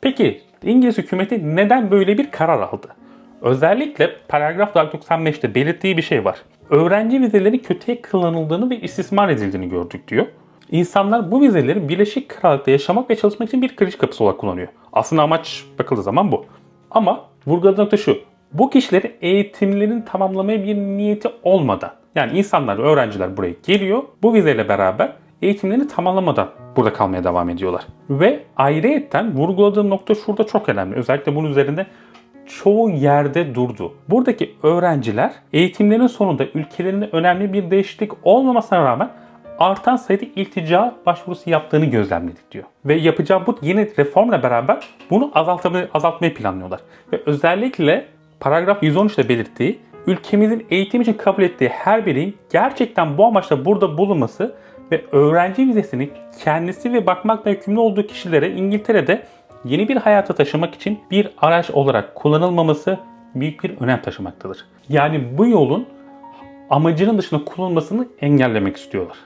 Peki İngiliz hükümeti neden böyle bir karar aldı? Özellikle paragraf 95'te belirttiği bir şey var. Öğrenci vizeleri kötüye kullanıldığını ve istismar edildiğini gördük diyor. İnsanlar bu vizeleri Birleşik Krallık'ta yaşamak ve çalışmak için bir giriş kapısı olarak kullanıyor. Aslında amaç bakıldığı zaman bu. Ama vurguladığı nokta şu. Bu kişilerin eğitimlerini tamamlamaya bir niyeti olmadan. Yani insanlar, öğrenciler buraya geliyor. Bu vizeyle beraber eğitimlerini tamamlamadan burada kalmaya devam ediyorlar. Ve ayrıyetten vurguladığım nokta şurada çok önemli. Özellikle bunun üzerinde çoğu yerde durdu. Buradaki öğrenciler eğitimlerin sonunda ülkelerinde önemli bir değişiklik olmamasına rağmen artan sayıda iltica başvurusu yaptığını gözlemledik diyor. Ve yapacağı bu yeni reformla beraber bunu azaltmayı, azaltmayı planlıyorlar. Ve özellikle paragraf 113'te belirttiği ülkemizin eğitim için kabul ettiği her bireyin gerçekten bu amaçla burada bulunması ve öğrenci vizesini kendisi ve bakmakla yükümlü olduğu kişilere İngiltere'de yeni bir hayata taşımak için bir araç olarak kullanılmaması büyük bir önem taşımaktadır. Yani bu yolun amacının dışında kullanılmasını engellemek istiyorlar.